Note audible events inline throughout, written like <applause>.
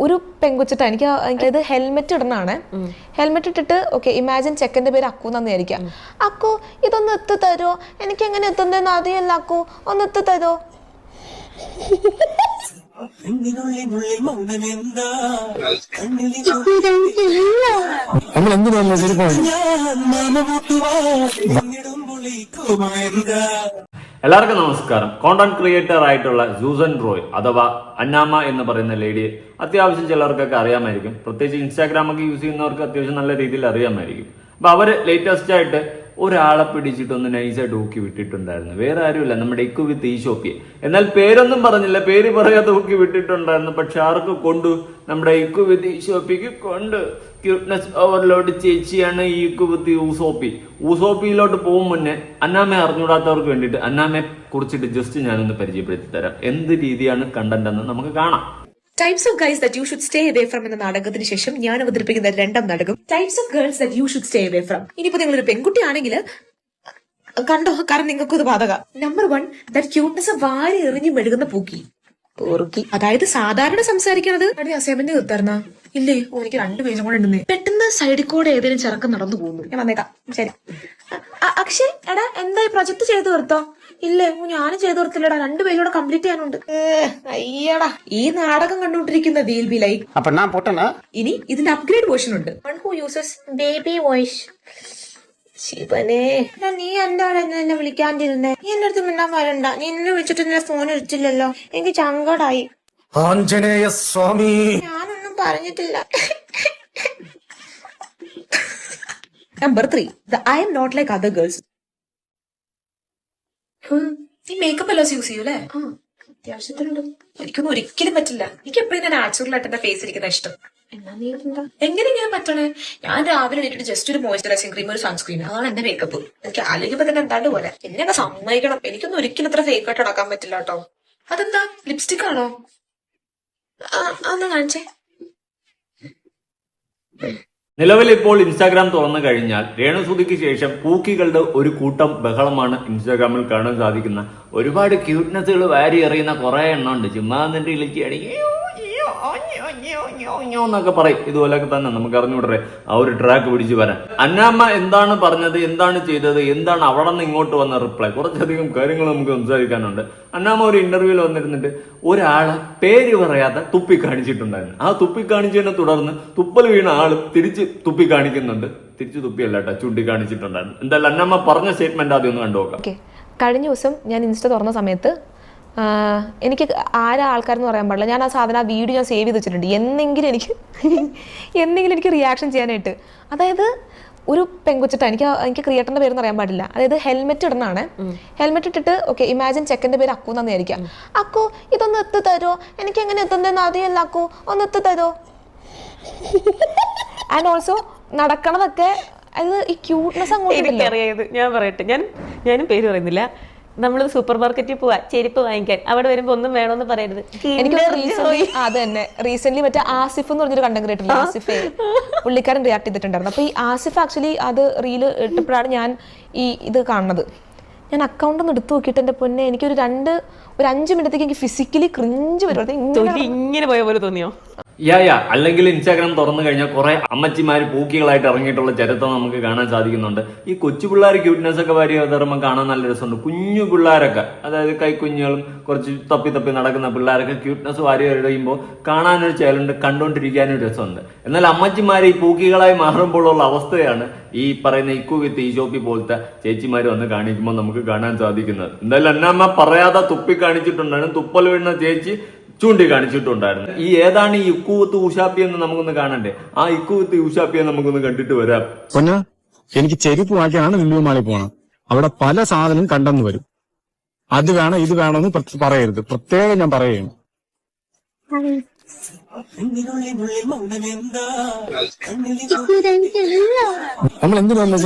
ഒരു പെങ്കുച്ചിട്ട് എനിക്ക് അതായത് എനിക്കത് ഹെൽമെറ്റ് ഇടണാണ് ഹെൽമെറ്റ് ഇട്ടിട്ട് ഓക്കെ ഇമാജിൻ ചെക്കന്റെ പേര് അക്കു എന്നാന്ന് വിചാരിക്കാം അക്കു ഇതൊന്ന് എത്തു തരുമോ എനിക്ക് എങ്ങനെ എത്തുന്നതെന്ന് അറിയില്ല അക്കു. ഒന്ന് എത്തു തരുമോ നമ്മൾ എന്ത് ശരി എല്ലാവർക്കും നമസ്കാരം. കോണ്ടന്റ് ക്രിയേറ്റർ ആയിട്ടുള്ള ജൂസൻ റോയ് അഥവാ അന്നാമ എന്ന് പറയുന്ന ലേഡിയെ അത്യാവശ്യം ചിലർക്കൊക്കെ അറിയാമായിരിക്കും. പ്രത്യേകിച്ച് ഇൻസ്റ്റാഗ്രാമൊക്കെ യൂസ് ചെയ്യുന്നവർക്ക് അത്യാവശ്യം നല്ല രീതിയിൽ അറിയാമായിരിക്കും. അപ്പൊ അവർ ലേറ്റസ്റ്റ് ആയിട്ട് ഒരാളെ പിടിച്ചിട്ടൊന്ന് നൈസായിട്ട് ഊക്കി വിട്ടിട്ടുണ്ടായിരുന്നു. വേറെ ആരുമില്ല. നമ്മുടെ ഇക്കു വിത്ത് ഈശോപ്പിയെ എന്നാൽ പേരൊന്നും പറഞ്ഞില്ല. പേര് പറയാതെ ഊക്കി വിട്ടിട്ടുണ്ടായിരുന്നു. പക്ഷെ ആർക്ക് കൊണ്ടു? നമ്മുടെ ഇക്കു വിത്ത് ഈശോപ്പിക്ക് കൊണ്ട്. ക്യൂട്ട്നെസ് ഓവർലോഡ് ചേച്ചിയാണ് ഈ ഇക്കു വിത്ത് ഊസോപ്പി. ഊസോപ്പിയിലോട്ട് പോകും മുന്നേ അന്നാമയെ അറിഞ്ഞൂടാത്തവർക്ക് വേണ്ടിയിട്ട് അന്നാമ്മയെ കുറിച്ചിട്ട് ജസ്റ്റ് ഞാനൊന്ന് പരിചയപ്പെടുത്തി തരാം. എന്ത് രീതിയാണ് കണ്ടന്റ് എന്ന് നമുക്ക് കാണാം. Types of guys that you should stay away from എന്ന നാടകത്തിന് ശേഷം ഞാൻ അവതരിപ്പിക്കുന്ന രണ്ടാം നാടകം. Types of girls that you should stay away from ഇനിയിപ്പോ നിങ്ങൾ ഒരു പെൺകുട്ടിയാണെങ്കിൽ കണ്ടോ? കാരണം നിങ്ങൾക്ക് ഇത് ബാധക. നമ്പർ വൺ ദറ്റ് ക്യൂട്ട്നെസ് വാരി എറിഞ്ഞു മെഴുകുന്ന പൂക്കി. അതായത് സാധാരണ സംസാരിക്കണത്. അടി അസൈൻമെന്റ് തീർത്തായിരുന്ന ഇല്ലേ? ഓ എനിക്ക് രണ്ട് പേജും കൂടെ ഉണ്ടെന്ന് പെട്ടെന്ന് സൈഡിൽ കൂടെ ഏതെങ്കിലും ചെറുക്കം നടന്നു പോകുന്നു. ഞാൻ വന്നേക്കാം. ശരി. അക്ഷയ് എടാ എന്താ ഈ പ്രൊജക്ട് ചെയ്തു തീർത്തോ? ഇല്ലേ ഞാനും ചെയ്തു തീർത്തില്ലടാ. രണ്ട് കൂടെ കംപ്ലീറ്റ് ചെയ്യാനുണ്ട്. അയ്യടാ. ഈ നാടകം കണ്ടുകൊണ്ടിരിക്കുന്ന വീൽ ബി ലൈക്ക് അപ്പൊ ഞാൻ പൊട്ടണ ഇനി ഇതിന്റെ അപ്ഗ്രേഡ് വേർഷൻ ഉണ്ട്. One who uses baby voice ശിവനെ നീ എന്താണ് എന്നെ എന്നെ വിളിക്കാണ്ടിരുന്നേ? നീ എന്റെ അടുത്ത് മിണ്ടാൻ വരണ്ട നീ എന്നെ വിളിച്ചിട്ട് എന്നെ ഫോൺ എടുത്തില്ലല്ലോ എനിക്ക് ചങ്കടായി ആഞ്ജനേയ സ്വാമി. പറഞ്ഞിട്ടില്ല. Number three the I am not like other girls നീ മേക്കപ്പ് എല്ലാം യൂസ് ചെയ്യൂലേ അത്യാവശ്യത്തിനുണ്ട്. എനിക്കൊന്നും ഒരിക്കലും പറ്റില്ല. എനിക്ക് എപ്പോഴും ഞാൻ നാച്ചുറൽ ആയിട്ട് എന്റെ ഫേസ് ഇരിക്കുന്ന ഇഷ്ടം. എന്നാ നീ ഇടണ്ട. എങ്ങനെ ഞാൻ പറ്റണേ? ഞാൻ രാവിലെ എണീറ്റിട്ട് ജസ്റ്റ് ഒരു മോയ്സ്ചറൈസിങ് ക്രീം ഒരു സൺസ്ക്രീൻ അതാണ് എന്റെ മേക്കപ്പ് എനിക്ക് ആലോചിക്കുമ്പോ തന്നെ എന്താണ്ട് പോലെ. എന്നെ സമ്മതിക്കണം. എനിക്കൊന്നും ഒരിക്കലും അത്ര ഫേക്ക് ആയിട്ട് നടക്കാൻ പറ്റില്ല കേട്ടോ. അതെന്താ? ലിപ്സ്റ്റിക് ആണോ? അന്ന് കാണിച്ചേ. നിലവിൽ ഇപ്പോൾ ഇൻസ്റ്റാഗ്രാം തുറന്നു കഴിഞ്ഞാൽ രേണുസുതിക്ക് ശേഷം പൂക്കികളുടെ ഒരു കൂട്ടം ബഹളമാണ് ഇൻസ്റ്റാഗ്രാമിൽ കാണാൻ സാധിക്കുന്ന ഒരുപാട് ക്യൂട്ട്നെസ്സുകൾ വാരി എറിയുന്ന കുറെ എണ്ണം ഉണ്ട് ചുമ്മാ എന്നിട്ട് ഇളിച്ചാടി എന്നൊക്കെ പറയും. ഇതുപോലൊക്കെ തന്നെ നമുക്ക് അറിഞ്ഞുവിടരെ ആ ഒരു ട്രാക്ക് പിടിച്ചു വരാൻ. അന്നാമ്മ എന്താണ് പറഞ്ഞത്? എന്താണ് ചെയ്തത്? എന്താണ് അവിടെ നിന്ന് ഇങ്ങോട്ട് വന്ന റിപ്ലൈ കുറച്ചധികം കാര്യങ്ങൾ നമുക്ക് സംസാരിക്കാനുണ്ട്. അന്നാമ്മ ഒരു ഇന്റർവ്യൂവിൽ വന്നിരുന്നിട്ട് ഒരാളെ പേര് പറയാതെ തുപ്പി കാണിച്ചിട്ടുണ്ടായിരുന്നു ആ തുപ്പി കാണിച്ചതിനെ തുടർന്ന് തുപ്പൽ വീണ ആൾ തിരിച്ച് തുപ്പി കാണിക്കുന്നുണ്ട് തിരിച്ച് തുപ്പിയല്ല കേട്ടോ ചൂണ്ടിക്കാണിച്ചിട്ടുണ്ടായിരുന്നു. എന്തായാലും അന്നമ്മ പറഞ്ഞ സ്റ്റേറ്റ്മെന്റ് ആദ്യം ഒന്ന് കണ്ടു നോക്കാം കഴിഞ്ഞ ദിവസം ഞാൻ ഇൻസ്റ്റ തുറന്ന സമയത്ത് എനിക്ക് ആരാ ആൾക്കാരെന്ന് പറയാൻ പാടില്ല. ഞാൻ ആ സാധനം ആ വീഡിയോ ഞാൻ സേവ് ചെയ്ത് വെച്ചിട്ടുണ്ട്. എന്നെങ്കിലും എനിക്ക് <laughs> എന്നെങ്കിലും എനിക്ക് റിയാക്ഷൻ ചെയ്യാനായിട്ട്. അതായത് ഒരു പെങ്കൊച്ചിട്ട എനിക്ക് എനിക്ക് ക്രിയേറ്ററിന്റെ പേരൊന്നും അറിയാൻ പാടില്ല. അതായത് ഹെൽമെറ്റ് ഇടണാണ് ഹെൽമെറ്റ് ഇട്ടിട്ട് ഓക്കെ ഇമാജിൻ ചെക്കന്റെ പേര് അക്കു എന്നാന്ന് വിചാരിക്കാം അക്കു ഇതൊന്ന് എത്തി തരുമോ എനിക്ക് എങ്ങനെ എത്തുന്നതെന്ന് അറിയില്ല അക്കു. ഒന്ന് എത്തി തരുമോ ആൻഡ് ഓൾസോ നടക്കണതൊക്കെ അത് ഈ ക്യൂട്ട്നെസ് അങ്ങോട്ട് ഞാൻ പറയട്ടെ. ഞാൻ ഞാനും പേര് പറയുന്നില്ല. നമ്മൾ സൂപ്പർ മാർക്കറ്റിൽ പോവാ ചെരുപ്പ് വാങ്ങിക്കാൻ. അവിടെ വരുമ്പോ ഒന്നും വേണമെന്ന് പറയരുത്. എനിക്ക്. അത് തന്നെ റീസെന്റ് മറ്റേ ആസിഫ് എന്ന് പറഞ്ഞൊരു കണ്ടന്റ് ക്രിയേറ്റർ ആസിഫ്? പുള്ളിക്കാരൻ റിയാക്ട് ചെയ്തിട്ടുണ്ടായിരുന്നു. അപ്പൊ ഈ ആസിഫ് ആക്ച്വലി അത് റീൽ ഇട്ടപ്പോഴാണ് ഞാൻ ഈ ഇത് കാണുന്നത്. ഞാൻ അക്കൗണ്ട് ഒന്ന് എടുത്തു നോക്കിയിട്ട് എന്റെ പൊന്നെ എനിക്കൊരു രണ്ട് ഒരു അഞ്ച് മിനിറ്റത്തേക്ക് എനിക്ക് ഫിസിക്കലി ക്രിഞ്ച് വരും തൊലി ഇങ്ങനെ പോയ പോലെ തോന്നിയോ? യാ യാ അല്ലെങ്കിൽ ഇൻസ്റ്റാഗ്രാം തുറന്നു കഴിഞ്ഞാൽ കുറെ അമ്മച്ചിമാർ പൂക്കികളായിട്ട് ഇറങ്ങിയിട്ടുള്ള ചരിത്രം നമുക്ക് കാണാൻ സാധിക്കുന്നുണ്ട്. ഈ കൊച്ചു പിള്ളേർ ക്യൂട്ട്നെസ് ഒക്കെ വാരി തരുമ്പോൾ കാണാൻ നല്ല രസമുണ്ട്. കുഞ്ഞു പിള്ളേരൊക്കെ അതായത് കൈക്കുഞ്ഞുകളും കുറച്ച് തപ്പി തപ്പി നടക്കുന്ന പിള്ളേരൊക്കെ ക്യൂട്ട്നെസ് വാരി കഴിയുമ്പോൾ കാണാനൊരു ചേലുണ്ട് കണ്ടുകൊണ്ടിരിക്കാനും രസമുണ്ട്. എന്നാൽ അമ്മച്ചിമാർ ഈ പൂക്കികളായി മാറുമ്പോഴുള്ള അവസ്ഥയാണ് ഈ പറയുന്ന ഇക്കു വിത്ത് ഈ ഷോപ്പി പോലത്തെ ചേച്ചിമാർ വന്ന് കാണിക്കുമ്പോൾ നമുക്ക് കാണാൻ സാധിക്കുന്നത്. എന്തായാലും അന്നമ്മ പറയാതെ തുപ്പി കാണിച്ചിട്ടുണ്ടായിരുന്നു. തുപ്പൽ വീണ ചേച്ചി ചൂണ്ടി കാണിച്ചിട്ടുണ്ടായിരുന്നു. ഈ ഏതാണ് ഈ ഇക്കൂത്ത് ഊഷാപ്പി എന്ന് നമുക്കൊന്ന് കാണണ്ടേ? ആ ഇക്കൂത്ത് ഊഷാപ്പിയെ നമുക്കൊന്ന് കണ്ടിട്ട് വരാം. പൊന്ന എനിക്ക് ചെരുപ്പ് വാങ്ങിയാണ് ലുലു പോകണം പോണം അവിടെ പല സാധനം കണ്ടെന്ന് വരും. അത് വേണം ഇത് വേണമെന്ന് പറയരുത്. പ്രത്യേകം ഞാൻ പറയുന്നു നമ്മൾ മൗനമെന്താ കണ്ണിലെ നമ്മൾ എന്ത് പറഞ്ഞു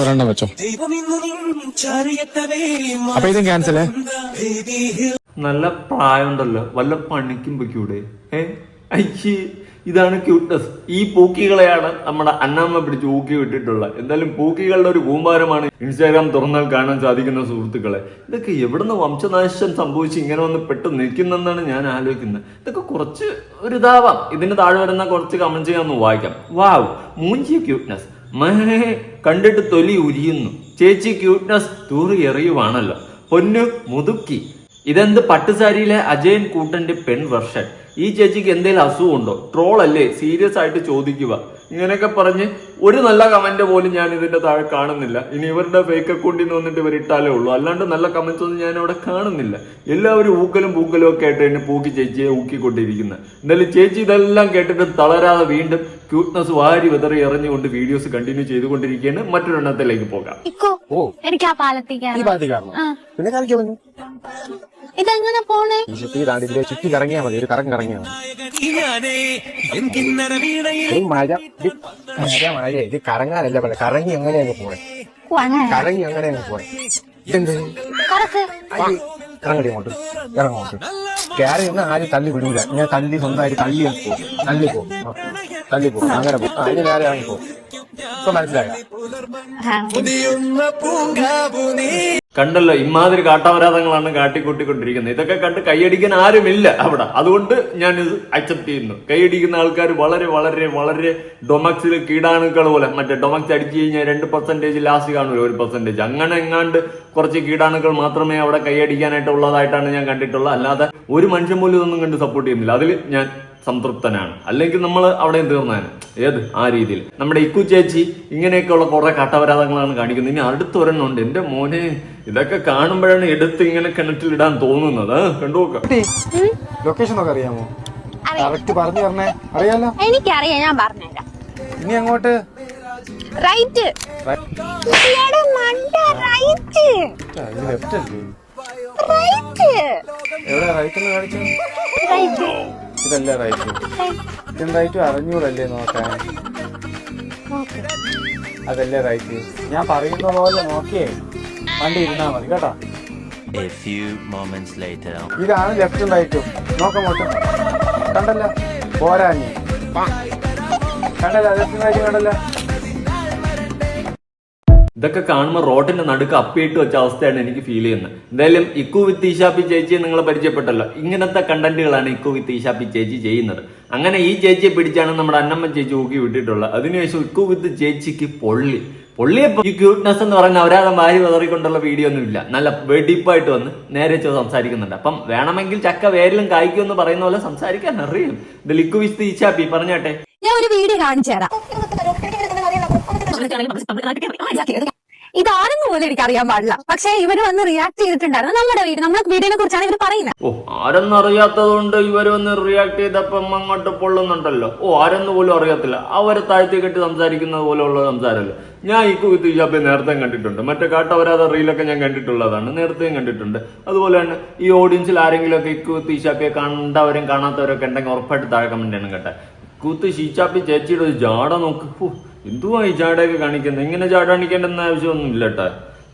ഒരെണ്ണം വെച്ചോ. അപ്പൊ ഇതും ക്യാൻസലേ നല്ല പ്രായമുണ്ടല്ലോ. വല്ല പണിക്കും പൊയ്ക്കൂടെ? ഏ? അയ്യേ. ഇതാണ് ക്യൂട്ട്നെസ് ഈ പൂക്കികളെയാണ് നമ്മുടെ അണ്ണാമ്മ പിടിച്ച് ഊക്കി വിട്ടിട്ടുള്ളത്. എന്തായാലും പൂക്കികളുടെ ഒരു കൂമ്പാരമാണ് ഇൻസ്റ്റാഗ്രാം തുറന്നാൽ കാണാൻ സാധിക്കുന്ന സുഹൃത്തുക്കളെ. ഇതൊക്കെ എവിടുന്ന് വംശനാശം സംഭവിച്ച് ഇങ്ങനെ വന്ന് പെട്ട് നിൽക്കുന്നെന്നാണ് ഞാൻ ആലോചിക്കുന്നത്. ഇതൊക്കെ കുറച്ച് ഒരു ഇതാവാം ഇതിന്റെ താഴെ വരുന്ന കുറച്ച് കമന്റ് ഞാൻ ഒന്ന് വായിക്കാം. വാവ് മൂഞ്ചി ക്യൂട്ട്നെസ് മഹേ കണ്ടിട്ട് തൊലി ഉരിയുന്നു. ചേച്ചി ക്യൂട്ട്നെസ് തൂറി എറിയുവാണല്ലോ. പൊന്നു മുതുക്കി. ഇതെന്ത് പട്ടുസാരിയിലെ അജയൻ കൂട്ടന്റെ പെൺ വെർഷൻ ഈ ചേച്ചിക്ക് എന്തെങ്കിലും അസുഖമുണ്ടോ ട്രോൾ അല്ലേ? സീരിയസ് ആയിട്ട് ചോദിക്കുക. ഇങ്ങനെയൊക്കെ പറഞ്ഞ് ഒരു നല്ല കമന്റ് പോലും ഞാൻ ഇതിന്റെ താഴെ കാണുന്നില്ല. ഇനി ഇവരുടെ ഫേക്ക് അക്കൗണ്ടിൽ നിന്ന് വന്നിട്ട് ഇവർ ഇട്ടാലേ ഉള്ളൂ. അല്ലാണ്ട് നല്ല കമന്റ്സ് ഒന്നും ഞാൻ അവിടെ കാണുന്നില്ല. എല്ലാവരും ഊക്കലും പൂക്കലും ഒക്കെ ആയിട്ട് എന്നെ പൂക്കി ചേച്ചിയെ ഊക്കിക്കൊണ്ടിരിക്കുന്നത് എന്തായാലും ചേച്ചി ഇതെല്ലാം കേട്ടിട്ട് തളരാതെ വീണ്ടും ക്യൂട്ട്നെസ് വാരി വിതറി എറിഞ്ഞുകൊണ്ട് വീഡിയോസ് കണ്ടിന്യൂ ചെയ്തുകൊണ്ടിരിക്കുകയാണ്. മറ്റൊരെണ്ണത്തിലേക്ക് പോകാം. ഇക്കോ എനിക്ക് ആ പാലത്തേക്ക് പിന്നെ ഇതെങ്ങനെ പോണേ? ഈ ചുറ്റി താണ്ടിന്റെ ചുറ്റി കറങ്ങിയാൽ മതി ഒരു കറങ്ങി കറങ്ങിയാ മതി. മഴ ഇത് മഴ മഴ ഇത് കറങ്ങാനല്ല പറഞ്ഞത് കറങ്ങി അങ്ങനെ അങ്ങ് പോണേ കറങ്ങി അങ്ങനെ അങ്ങ് പോണേ? ഇതെന്ത്? കറക്ക്. ഇറങ്ങടി അങ്ങോട്ട് ഇറങ്ങോട്ട് കയറി നിന്ന് ആരും തള്ളി വിടൂല. ഞാൻ തള്ളി സ്വന്തമായിട്ട് തള്ളി പോകും തള്ളി പോകും തള്ളി പോകും അങ്ങനെ പോകും അതിന് നേരെ ഇറങ്ങി പോകും നീ കണ്ടല്ലോ ഇമാതിരി കാട്ടാപരാധങ്ങളാണ് കാട്ടിക്കൂട്ടിക്കൊണ്ടിരിക്കുന്നത്. ഇതൊക്കെ കണ്ട് കൈയടിക്കാൻ ആരുമില്ല അവിടെ. അതുകൊണ്ട് ഞാൻ ഇത് അക്സെപ്റ്റ് ചെയ്യുന്നു. കൈയടിക്കുന്ന ആൾക്കാർ വളരെ വളരെ വളരെ ഡൊമക്സിൽ കീടാണുക്കൾ പോലെ. മറ്റേ ഡൊമക്സ് അടിച്ചു കഴിഞ്ഞാൽ രണ്ട് പെർസെന്റേജ് ലാസ്റ്റ് കാണൂല ഒരു പെർസെന്റേജ് അങ്ങനെ എങ്ങാണ്ട് കുറച്ച് കീടാണുക്കൾ മാത്രമേ അവിടെ കൈയടിക്കാനായിട്ട് ഉള്ളതായിട്ടാണ് ഞാൻ കണ്ടിട്ടുള്ളത്. അല്ലാതെ ഒരു മനുഷ്യൻ പോലും ഇതൊന്നും കണ്ട് സപ്പോർട്ട് ചെയ്യുന്നില്ല. അതിൽ ഞാൻ സംതൃപ്തനാണ്. അല്ലെങ്കിൽ നമ്മൾ അവിടെ തീർന്നാണ് ഏത്? ആ രീതിയിൽ. നമ്മുടെ ഇക്കു ചേച്ചി ഇങ്ങനെയൊക്കെയുള്ള കുറെ കട്ടപരാധങ്ങളാണ് കാണിക്കുന്നത്. ഇനി അടുത്തൊരെണ്ണമുണ്ട് എന്റെ മോനെ ഇതൊക്കെ കാണുമ്പോഴാണ് എടുത്ത് ഇങ്ങനെ കിണറ്റിലിടാൻ തോന്നുന്നത്. ആ, കണ്ടു നോക്കാം. ലൊക്കേഷൻ ഒക്കെ അറിയാമോ? കറക്റ്റ് പറഞ്ഞു തരണേ. അറിയാലോ? എനിക്കറിയാം ഞാൻ പറഞ്ഞുതരാം. ഇനി അങ്ങോട്ട്? റൈറ്റ് റൈറ്റ് ലെഫ്റ്റ് അല്ലേ? റൈറ്റ് എവിടെ റൈറ്റ് എന്ന് കാണിച്ചു? റൈറ്റ് ഇതല്ലേ റൈറ്റ്? ഇതെന്തായിട്ടും അറിഞ്ഞൂടല്ലേ നോക്കാൻ. അതല്ലേ റൈറ്റ്? ഞാൻ പറയുന്ന പോലെ നോക്കിയേ. വണ്ടി ഇരുന്നാ മതി കേട്ടോ. A few moments later. ഇതാണ് ലെഫ്റ്റും റൈറ്റും നോക്കമോട്ട് കണ്ടല്ല? പോരാഞ്ഞ്. കണ്ടല്ല? ലെഫ്റ്റും റൈറ്റും കണ്ടല്ല? ഇതൊക്കെ കാണുമ്പോൾ റോഡിന്റെ നടുക്ക് അപ്പിയിട്ട് വെച്ച അവസ്ഥയാണ് എനിക്ക് ഫീൽ ചെയ്യുന്നത്. എന്തായാലും ഇക്കു വിത്ത് ഈശാപ്പി ചേച്ചിയെ നിങ്ങൾ പരിചയപ്പെട്ടല്ലോ. ഇങ്ങനത്തെ കണ്ടന്റുകളാണ് ഇക്കു വിത്ത് ഈശാപ്പി ചേച്ചി ചെയ്യുന്നത്. അങ്ങനെ ഈ ചേച്ചിയെ പിടിച്ചാണ് നമ്മുടെ അന്നമ്മ ചേച്ചി ഊക്കി വിട്ടിട്ടുള്ളത്. അതിനുശേഷം ഇക്കു വിത്ത് ചേച്ചിക്ക് പൊള്ളി. പൊള്ളിയെ ഈ ക്യൂട്ട്നെസ് എന്ന് പറയുന്ന ഒരാളെ വാരി വിതറിക്കൊണ്ടുള്ള വീഡിയോ ഒന്നും ഇല്ല. നല്ല വെടിപ്പായിട്ട് വന്ന് നേരെ ചോ സംസാരിക്കുന്നുണ്ട്. അപ്പം വേണമെങ്കിൽ ചക്ക വേരിലും കായ്ക്കും എന്ന് പറയുന്ന പോലെ സംസാരിക്കാൻ അറിയും. ഇത് വിത്ത് ഈശാപ്പി പറഞ്ഞാട്ടെ? ഞാൻ ഒരു വീഡിയോ കാണിച്ചു തരാം. ഇതാരെന്ന് പോലും എനിക്ക് അറിയാൻ പാടില്ല. പക്ഷേ ഇവർ വന്ന് റിയാക്ട് ചെയ്തിട്ടുണ്ടായിരുന്നു. നമ്മുടെ വീട് നമ്മുടെ വീടിനെ കുറിച്ചാണ് ഇവർ പറയുന്നത്. ഓ ആരെന്നറിയാത്തത് കൊണ്ട് ഇവർ വന്ന് റിയാക്ട് ചെയ്തപ്പം അങ്ങോട്ട് പൊള്ളുന്നുണ്ടല്ലോ. ഓ ആരെന്ന് പോലും അറിയത്തില്ല. അവരെ താഴ്ത്തി കെട്ടി സംസാരിക്കുന്നത് പോലെയുള്ള സംസാരമല്ലോ? ഞാൻ ഈ കുത്തി ഈശാപ്പെ നേരത്തെ കണ്ടിട്ടുണ്ട്. മറ്റേ കാട്ടവരാതെ റീലൊക്കെ ഞാൻ കണ്ടിട്ടുള്ളതാണ്. നേരത്തെയും കണ്ടിട്ടുണ്ട്. അതുപോലെ തന്നെ ഈ ഓഡിയൻസിൽ ആരെങ്കിലും ഒക്കെ ഈ കുത്തി ഹിജാബിയെ കണ്ടവരും കാണാത്തവരൊക്കെ ഉണ്ടെങ്കിൽ ഉറപ്പായിട്ട് താഴെ കമന്റ് ചെയ്യണം കേട്ടെ. കൂത്ത് ഷീച്ചാപ്പി ചേച്ചിയുടെ ഒരു ജാട നോക്ക്. എന്തുവാ ഈ ചാടയൊക്കെ കാണിക്കുന്നത് ഇങ്ങനെ ചാട കാണിക്കേണ്ടെന്ന ആവശ്യമൊന്നും ഇല്ല കേട്ടാ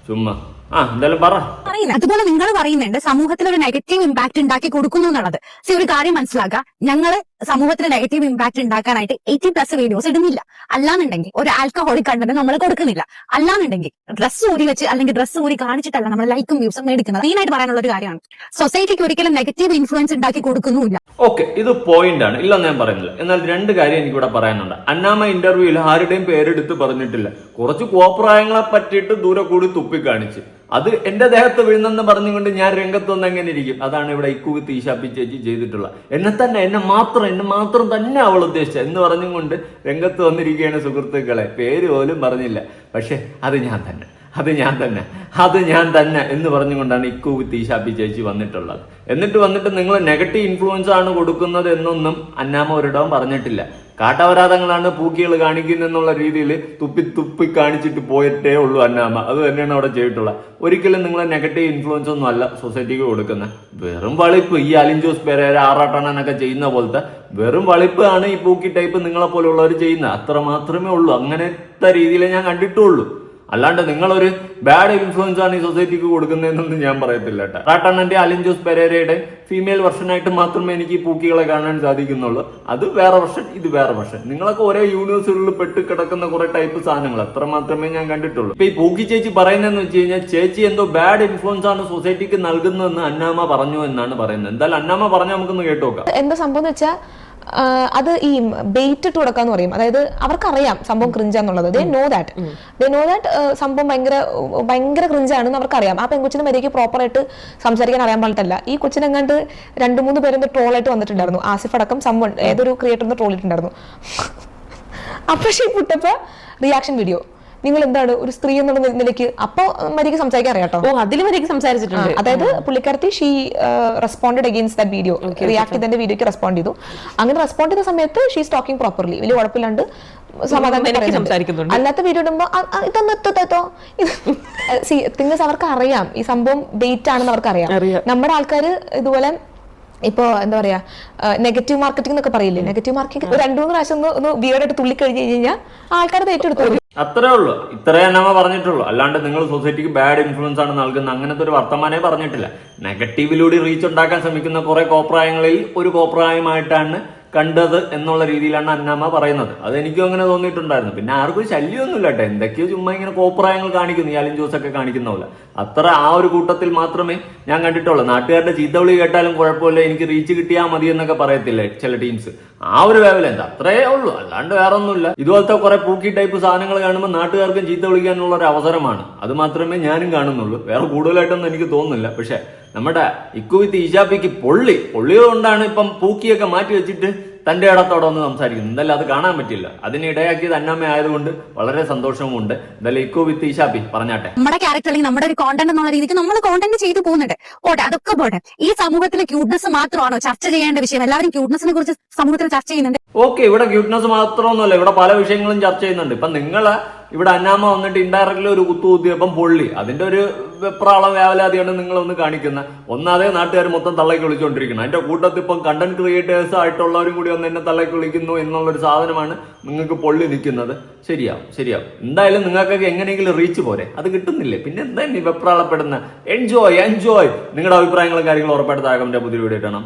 ചുമ്മാ. ആ എന്തായാലും പറ. പറയുന്നത് അതുപോലെ നിങ്ങൾ പറയുന്നുണ്ട് സമൂഹത്തിൽ ഒരു നെഗറ്റീവ് ഇമ്പാക്ട് ഉണ്ടാക്കി കൊടുക്കുന്നു എന്നുള്ളത്. ഒരു കാര്യം മനസ്സിലാക്കുക ഞങ്ങൾ സമൂഹത്തിൽ നെഗറ്റീവ് ഇമ്പാക്ട് ഉണ്ടാക്കാനായിട്ട് എയ്റ്റി പ്ലസ് വീഡിയോസ് ഇടുന്നില്ല. അല്ലാന്നുണ്ടെങ്കിൽ ഒരു ആൽക്കഹോളിക് കണ്ടന്റ് നമ്മൾ കൊടുക്കുന്നില്ല. അല്ലാന്നുണ്ടെങ്കിൽ ഡ്രസ്സ് ഊരി വെച്ച് അല്ലെങ്കിൽ ഡ്രസ്സ് ഊരി കാണിച്ചിട്ടല്ല നമ്മൾ ലൈക്കും വ്യൂസും മേടിക്കുന്നത്. മെയിൻ ആയിട്ട് പറയാനുള്ള ഒരു കാര്യമാണ്. സൊസൈറ്റിക്ക് ഒരിക്കലും നെഗറ്റീവ് ഇൻഫ്ലുവൻസ് ഉണ്ടാക്കി കൊടുക്കുന്നുമില്ല. ഓക്കെ ഇത് പോയിന്റ് ആണ്. ഇല്ലെന്ന് ഞാൻ പറയുന്നില്ല. എന്നാൽ രണ്ട് കാര്യം എനിക്കിവിടെ പറയാനുണ്ട്. അന്നാമ ഇന്റർവ്യൂവിൽ ആരുടെയും പേരെടുത്ത് പറഞ്ഞിട്ടില്ല. കുറച്ച് കോപ്രായങ്ങളെ പറ്റിയിട്ട് ദൂരെ കൂടി തുപ്പി കാണിച്ച് അത് എന്റെ ദേഹത്ത് വീഴുന്നെന്ന് പറഞ്ഞുകൊണ്ട് ഞാൻ രംഗത്ത് വന്ന് എങ്ങനെ ഇരിക്കും? അതാണ് ഇവിടെ ഇക്കുവി തീശാപ്പി ചേച്ചി ചെയ്തിട്ടുള്ള. എന്നെ തന്നെ എന്നെ മാത്രം എന്നെ മാത്രം തന്നെ അവൾ ഉദ്ദേശിച്ചത്. എന്ന് പറഞ്ഞുകൊണ്ട് രംഗത്ത് വന്നിരിക്കുകയാണ് സുഹൃത്തുക്കളെ. പേര് പോലും പറഞ്ഞില്ല. പക്ഷെ അത് ഞാൻ തന്നെ. അത് ഞാൻ തന്നെ. അത് ഞാൻ തന്നെ എന്ന് പറഞ്ഞുകൊണ്ടാണ് ഇക്കു വിത്ത് ഈശാപ്പി ചേച്ചി വന്നിട്ടുള്ളത്. എന്നിട്ട് വന്നിട്ട് നിങ്ങൾ നെഗറ്റീവ് ഇൻഫ്ലുവൻസ് ആണ് കൊടുക്കുന്നത് എന്നൊന്നും അന്നാമ ഒരിടവും പറഞ്ഞിട്ടില്ല. കാട്ടവരാധങ്ങളാണ് പൂക്കികൾ കാണിക്കുന്നെന്നുള്ള രീതിയിൽ തുപ്പി തുപ്പി കാണിച്ചിട്ട് പോയിട്ടേ ഉള്ളൂ അന്നാമ അത് തന്നെയാണ് അവിടെ ചെയ്തിട്ടുള്ളത്. ഒരിക്കലും നിങ്ങൾ നെഗറ്റീവ് ഇൻഫ്ലുവൻസ് ഒന്നും അല്ല സൊസൈറ്റിക്ക് കൊടുക്കുന്നത്. വെറും വളിപ്പ്. ഈ അലിഞ്ചോസ് പെരേര ആറാട്ടണനൊക്കെ ചെയ്യുന്ന പോലത്തെ വെറും വളിപ്പ് ആണ് ഈ പൂക്കി ടൈപ്പ് നിങ്ങളെ പോലുള്ളവർ ചെയ്യുന്നത്. അത്ര മാത്രമേ ഉള്ളൂ. അങ്ങനത്തെ രീതിയിൽ ഞാൻ കണ്ടിട്ടുള്ളൂ. അല്ലാണ്ട് നിങ്ങളൊരു ബാഡ് ഇൻഫ്ലുവൻസ് ആണ് ഈ സൊസൈറ്റിക്ക് കൊടുക്കുന്നതെന്നൊന്നും ഞാൻ പറയത്തില്ല കേട്ടോ. റാട്ടണ്ണന്റെ അലിൻ ജോസ് പെരേരയുടെ ഫീമെയിൽ വെർഷനായിട്ട് മാത്രമേ എനിക്ക് ഈ പൂക്കികളെ കാണാൻ സാധിക്കുന്നുള്ളൂ. അത് വേറെ വെർഷൻ ഇത് വേറെ വെർഷൻ നിങ്ങളൊക്കെ ഒരേ യൂണിവേഴ്സുകളിൽ പെട്ട് കിടക്കുന്ന കുറെ ടൈപ്പ് സാധനങ്ങൾ. അത്ര മാത്രമേ ഞാൻ കണ്ടിട്ടുള്ളൂ. ഇപ്പൊ ഈ പൂക്കി ചേച്ചി പറയുന്നതെന്ന് വെച്ച് കഴിഞ്ഞാൽ ചേച്ചി എന്തോ ബാഡ് ഇൻഫ്ലുവൻസ് ആണ് സൊസൈറ്റിക്ക് നൽകുന്നതെന്ന് അന്നാമ പറഞ്ഞു എന്നാണ് പറയുന്നത്. എന്തായാലും അന്നാമ്മ പറഞ്ഞാൽ നമുക്കൊന്ന് കേട്ടു നോക്കാം. എന്താ സംഭവം വെച്ചാൽ അത് ഈ ബെയ്റ്റ് ഇട്ട് കൊടുക്കാന്ന് പറയും. അതായത് അവർക്കറിയാം സംഭവം ക്രിഞ്ചാന്നുള്ളത് they know that they know that സംഭവം ഭയങ്കര ഭയങ്കര ക്രിഞ്ചാണെന്ന് അവർക്കറിയാം. ആ പെൺകൊച്ചിന് മര്യാദയ്ക്ക് പ്രോപ്പറായിട്ട് സംസാരിക്കാൻ അറിയാൻ പാടില്ല. ഈ കൊച്ചിനെങ്ങാണ്ട് രണ്ട് മൂന്ന് പേരൊന്ന് ട്രോളായിട്ട് വന്നിട്ടുണ്ടായിരുന്നു. ആസിഫ് അടക്കം സംഭവം ഏതൊരു ക്രിയേറ്ററിന് ട്രോൾ ഇട്ടുണ്ടായിരുന്നു <laughs> അപ്പൊ ഷീ പുട്ടപ്പ റിയാക്ഷൻ വീഡിയോ നിങ്ങൾ എന്താണ് ഒരു സ്ത്രീ എന്നുള്ള നിലയ്ക്ക്? അപ്പൊ മര്യാദ സംസാരിക്കാൻ അറിയാം കേട്ടോ. ഓ അതിൽ മര്യാദ സംസാരിച്ചിട്ടുണ്ട്. അതായത് പുള്ളിക്കാരത്തി she responded against that video react ചെയ്തതിന്റെ വീഡിയോക്ക് റെസ്പോണ്ട് ചെയ്തു. അങ്ങനെ റെസ്പോണ്ട് ചെയ്ത സമയത്ത് ഷീസ് ടോക്കിംഗ് പ്രോപ്പർലി വലിയ കുഴപ്പമില്ലാണ്ട് സമാധാനം. അല്ലാത്ത വീഡിയോ ഇടുമ്പോ "ആ, ആ, ഇതൊന്ന് എത്തോ സി തിങ്സ് അവർക്ക് അറിയാം. ഈ സംഭവം ഡേറ്റ് ആണെന്ന് അവർക്ക് അറിയാം. നമ്മുടെ ആൾക്കാർ ഇതുപോലെ ഇപ്പോ എന്താ പറയാ നെഗറ്റീവ് മാർക്കറ്റിംഗ് എന്നൊക്കെ പറയില്ലേ? നെഗറ്റീവ് മാർക്കറ്റിംഗ് ഒരു രണ്ടു മൂന്ന് പ്രാവശ്യം ഒന്ന് ഒന്ന് ബിയോഡായിട്ട് തുള്ളി കഴിഞ്ഞു കഴിഞ്ഞാൽ ആൾക്കാരുടെ ഏറ്റെടുത്തു അത്രേ ഉള്ളൂ. ഇത്രേ നമ്മ പറഞ്ഞിട്ടുള്ളൂ. അല്ലാണ്ട് നിങ്ങൾ സൊസൈറ്റിക്ക് ബാഡ് ഇൻഫ്ലുവൻസ് ആണ് നൽകുന്ന അങ്ങനത്തെ ഒരു വർത്തമാനേ പറഞ്ഞിട്ടില്ല. നെഗറ്റീവിലൂടെ റീച്ച് ഉണ്ടാക്കാൻ ശ്രമിക്കുന്ന കുറെ കോപ്രായങ്ങളിൽ ഒരു കോപ്രായമായിട്ടാണ് കണ്ടത് എന്നുള്ള രീതിയിലാണ് അന്നമ്മ പറയുന്നത്. അത് എനിക്കും അങ്ങനെ തോന്നിയിട്ടുണ്ടായിരുന്നു. പിന്നെ ആർക്കും ശല്യമൊന്നുമില്ല കേട്ടോ. എന്തൊക്കെയോ ചുമ്മാ ഇങ്ങനെ കോപ്രായങ്ങൾ കാണിക്കുന്നു. ഈ അലിൻ ജോസ് ഒക്കെ കാണിക്കുന്ന പോലെ. അത്ര ആ ഒരു കൂട്ടത്തിൽ മാത്രമേ ഞാൻ കണ്ടിട്ടുള്ളൂ. നാട്ടുകാരുടെ ചീത്തവിളി കേട്ടാലും കുഴപ്പമില്ല. എനിക്ക് റീച്ച് കിട്ടിയാൽ മതി എന്നൊക്കെ പറയത്തില്ലേ ചില ടീംസ് ആ ഒരു വേവല എന്താ അത്രേ ഉള്ളൂ. അല്ലാണ്ട് വേറെ ഒന്നുമില്ല ഇതുപോലത്തെ കുറെ പൂക്കി ടൈപ്പ് സാധനങ്ങൾ കാണുമ്പോൾ നാട്ടുകാർക്കും ചീത്ത വിളിക്കാനുള്ള ഒരു അവസരമാണ്. അത് മാത്രമേ ഞാനും കാണുന്നുള്ളൂ. വേറെ കൂടുതലായിട്ടൊന്നും എനിക്ക് തോന്നുന്നില്ല. പക്ഷെ നമ്മുടെ ഇക്കുവിത്ത് ഈശാപ്പിക്ക് പൊള്ളി. പൊള്ളിയത് കൊണ്ടാണ് ഇപ്പം പൂക്കിയൊക്കെ മാറ്റി വെച്ചിട്ട് തന്റെ ഇടത്തോടെ ഒന്ന് സംസാരിക്കുന്നത്. എന്തായാലും അത് കാണാൻ പറ്റില്ല. അതിന് ഇടയാക്കിയത് അന്നമ്മ ആയതുകൊണ്ട് വളരെ സന്തോഷവുമുണ്ട്. എന്തായാലും ഇക്കു വിത്ത് ഈശാപ്പി പറഞ്ഞാട്ടെ. നമ്മുടെ ക്യാരക്ടർ അല്ലെങ്കിൽ നമ്മുടെ ഒരു കോണ്ടന്റ് എന്നുള്ള രീതിക്ക് നമ്മൾ കോണ്ടന്റ് ചെയ്തു പോകുന്നുണ്ട്. ഓട്ടെ അതൊക്കെ പോട്ടെ. ഈ സമൂഹത്തിലെ ക്യൂട്ട്നെസ് മാത്രമാണോ ചർച്ച ചെയ്യേണ്ട വിഷയം? എല്ലാവരും ക്യൂട്ട്നെസിനെ കുറിച്ച് സമൂഹത്തിൽ ചർച്ച ചെയ്യുന്നുണ്ട്. ഓക്കെ ഇവിടെ ക്യൂട്ട്നെസ് മാത്രമൊന്നുമല്ല. ഇവിടെ പല വിഷയങ്ങളും ചർച്ച ചെയ്യുന്നുണ്ട്. ഇപ്പൊ നിങ്ങൾ ഇവിടെ അന്നാമ വന്നിട്ട് ഇൻഡയറക്ട്ലി ഒരു കുത്തു കുത്തിയപ്പം പൊള്ളി. അതിന്റെ ഒരു വെപ്രാളം വേവലാതിയാണ് നിങ്ങൾ ഒന്ന് കാണിക്കുന്നത് ഒന്നാതെ നാട്ടുകാർ മൊത്തം തള്ളയ്ക്ക് വിളിച്ചുകൊണ്ടിരിക്കുന്നത് അതിന്റെ കൂട്ടത്തിൽ ഇപ്പം കണ്ടന്റ് ക്രിയേറ്റേഴ്സ് ആയിട്ടുള്ളവരും കൂടി ഒന്ന് എന്നെ തള്ളയ്ക്ക് വിളിക്കുന്നു എന്നുള്ളൊരു സാധനമാണ് നിങ്ങൾക്ക് പൊള്ളി നിൽക്കുന്നത്. ശരിയാവും ശരിയാവും. എന്തായാലും നിങ്ങൾക്കൊക്കെ എങ്ങനെയെങ്കിലും റീച്ച് പോരെ. അത് കിട്ടുന്നില്ലേ? പിന്നെ എന്താ നീ വെപ്രാളപ്പെടുന്ന? എൻജോയ് എൻജോയ് നിങ്ങളുടെ അഭിപ്രായങ്ങളും കാര്യങ്ങളും ഉറപ്പായിട്ട് താഴെ പുതിയ വീഡിയോ കാണാം